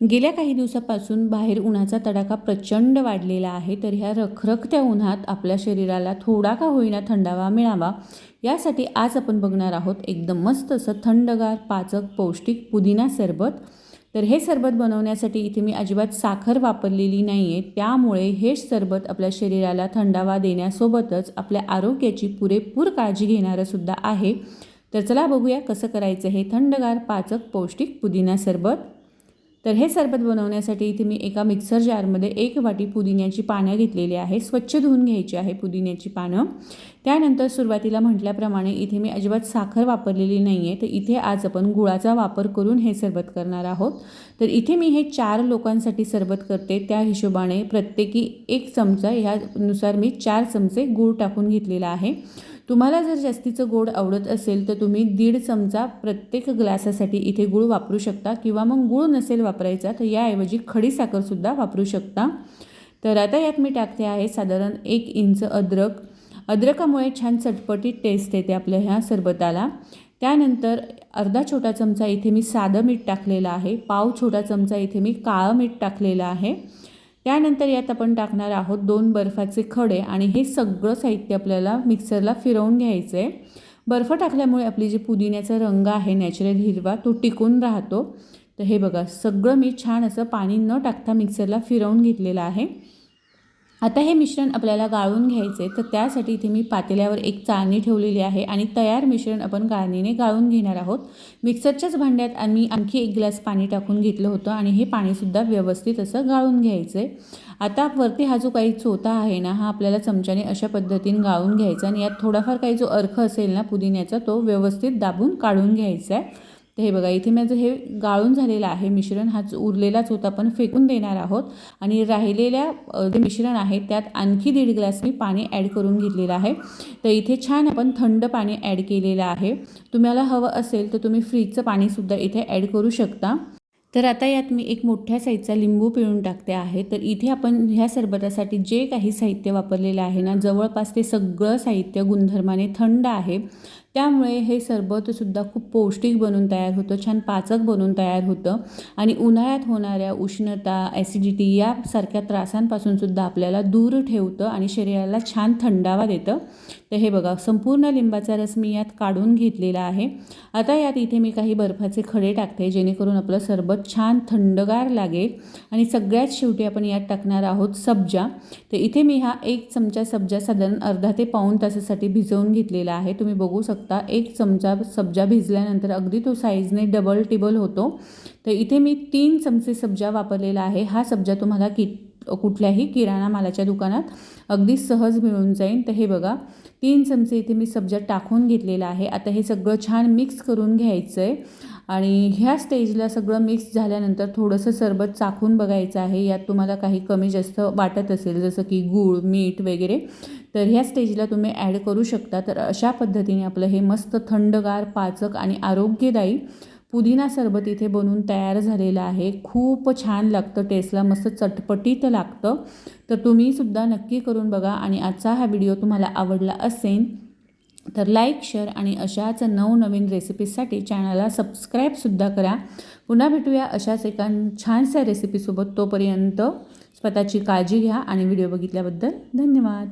गेल्या काही दिवसापासून बाहेर उन्हाचा तडाखा प्रचंड वाढलेला आहे तर ह्या रखरखत्या उन्हात आपल्या शरीराला थोडा का होईना थंडावा मिळावा यासाठी आज आपण बघणार आहोत एकदम मस्त असं थंडगार पाचक पौष्टिक पुदिना सरबत. तर हे सरबत बनवण्यासाठी इथे मी अजिबात साखर वापरलेली नाही आहे त्यामुळे हे सरबत आपल्या शरीराला थंडावा देण्यासोबतच आपल्या आरोग्याची पुरेपूर काळजी घेणारंसुद्धा आहे. तर चला बघूया कसं करायचं हे थंडगार पाचक पौष्टिक पुदिना सरबत. तर हे सरबत बनवण्यासाठी इथे मी एका मिक्सर जारमध्ये एक वाटी पुदिन्याची पानं घेतलेली आहे. स्वच्छ धुवून घ्यायची आहे पुदिन्याची पानं. त्यानंतर सुरुवातीला म्हटल्याप्रमाणे इथे मी अजिबात साखर वापरलेली नाही आहे तर इथे आज आपण गुळाचा वापर करून हे सरबत करणार आहोत. तर इथे मी हे चार लोकांसाठी सरबत करते. त्या हिशोबाने प्रत्येकी एक चमचा ह्यानुसार मी चार चमचे गूळ टाकून घेतलेला आहे. तुम्हाला जर जास्तीचं गोड आवडत असेल तर तुम्ही दीड चमचा प्रत्येक ग्लासासाठी इथे गूळ वापरू शकता किंवा मग गूळ नसेल वापरायचा तर याऐवजी खडी साखरसुद्धा वापरू शकता. तर आता यात मी टाकते आहे साधारण एक इंच अद्रक. अद्रकामुळे छान चटपटीत टेस्ट येते आपल्या ह्या सरबताला. त्यानंतर अर्धा छोटा चमचा इथे मी साधं मीठ टाकलेलं आहे. पाव छोटा चमचा इथे मी काळं मीठ टाकलेलं आहे. त्यानंतर यात आपण टाकणार आहोत दोन बर्फाचे खडे आणि हे सगळं साहित्य आपल्याला मिक्सरला फिरवून घ्यायचं आहे बर्फ टाकल्यामुळे आपली जी पुदिन्याचा रंग आहे नॅचरल हिरवा तो टिकून राहतो. तर हे बघा सगळं मी छान असं पाणी न टाकता मिक्सरला फिरवून घेतलेलं आहे. आता हे मिश्रण आपल्याला गाळून घ्यायचे तर त्यासाठी इथे मी पातेल्यावर एक चाळणी ठेवलेली आहे आणि तयार मिश्रण आपण गाळणीने गाळून घेणार आहोत. मिक्सरच्याच भांड्यात आम्ही आणखी एक ग्लास पाणी टाकून घेतलं होतं आणि हे पाणीसुद्धा व्यवस्थित असं गाळून घ्यायचं आहे आता वरती हा जो काही चोथा आहे ना हा आपल्याला चमच्याने अशा पद्धतीने गाळून घ्यायचा आणि यात थोडाफार काही जो अर्थ असेल ना पुदिन्याचा तो व्यवस्थित दाबून काढून घ्यायचा आहे. तर हे बघा इथे माझं हे गाळून झालेलं आहे मिश्रण. हाच उरलेलाच होता पण फेकून देणार आहोत. आणि राहिलेल्या जे मिश्रण आहे त्यात आणखी दीड ग्लास मी पाणी ॲड करून घेतलेलं आहे. तर इथे छान आपण थंड पाणी ॲड केलेलं आहे. तुम्हाला हवं असेल तर तुम्ही फ्रीजचं पाणीसुद्धा इथे ॲड करू शकता. तर आता यात मी एक मोठ्या साईजचा लिंबू पिळून टाकते आहे. तर इथे आपण ह्या सरबतासाठी जे काही साहित्य वापरलेलं आहे ना जवळपास ते सगळं साहित्य गुणधर्माने थंड आहे. त्यामुळे हे सरबतसुद्धा खूप पौष्टिक बनून तयार होतं छान पाचक बनून तयार होतं आणि उन्हाळ्यात होणाऱ्या उष्णता ॲसिडिटी यासारख्या त्रासांपासूनसुद्धा आपल्याला दूर ठेवतं आणि शरीराला छान थंडावा देतं. तर हे बघा संपूर्ण लिंबाचा रस मी यात काढून घेतलेला आहे. आता यात इथे मी काही बर्फाचे खडे टाकते जेणेकरून आपलं सरबत छान थंडगार लागेल. आणि सगळ्यात शेवटी आपण यात टाकणार आहोत सब्जा. तर इथे मी हा एक चमचा सब्जा साधारण अर्धा ते पाऊण तासासाठी भिजवून घेतलेला आहे. तुम्ही बघू शकता एक चमचा सब्जा भिजल्यानंतर अगदी तो साईजने डबल टिबल होतो. तर इथे मी तीन चमचे सब्जा वापरलेला आहे. हा सब्जा तुम्हाला की कुठल्याही किराणा मालाच्या दुकानात अगदी सहज मिळून जाईल. तर हे बघा. तीन चमचे इथे मी सब्जा टाकून घेतलेला आहे. आता हे सगळं छान मिक्स करून घ्यायचं आहे आणि ह्या स्टेजला सगळं मिक्स झाल्यानंतर थोडंसं सरबत चाखून बघायचं आहे. यात तुम्हाला काही कमी जास्त वाटत असेल जसं की गूळ मीठ वगैरे तर ह्या स्टेजला तुम्ही ॲड करू शकता. तर अशा पद्धतीने आपलं हे मस्त थंडगार पाचक आणि आरोग्यदायी पुदिना सरबत इथे बनवून तयार झालेलं आहे. खूप छान लागतं टेस्टला मस्त चटपटीत लागतं. तर तुम्हीसुद्धा नक्की करून बघा आणि आजचा हा व्हिडिओ तुम्हाला आवडला असेल तर लाईक शेअर आणि अशाच नवनवीन रेसिपीजसाठी चॅनलला सबस्क्राईबसुद्धा करा. पुन्हा भेटूया अशाच एका छानशा रेसिपीसोबत तोपर्यंत स्वतःची काळजी घ्या आणि व्हिडिओ बघितल्याबद्दल धन्यवाद.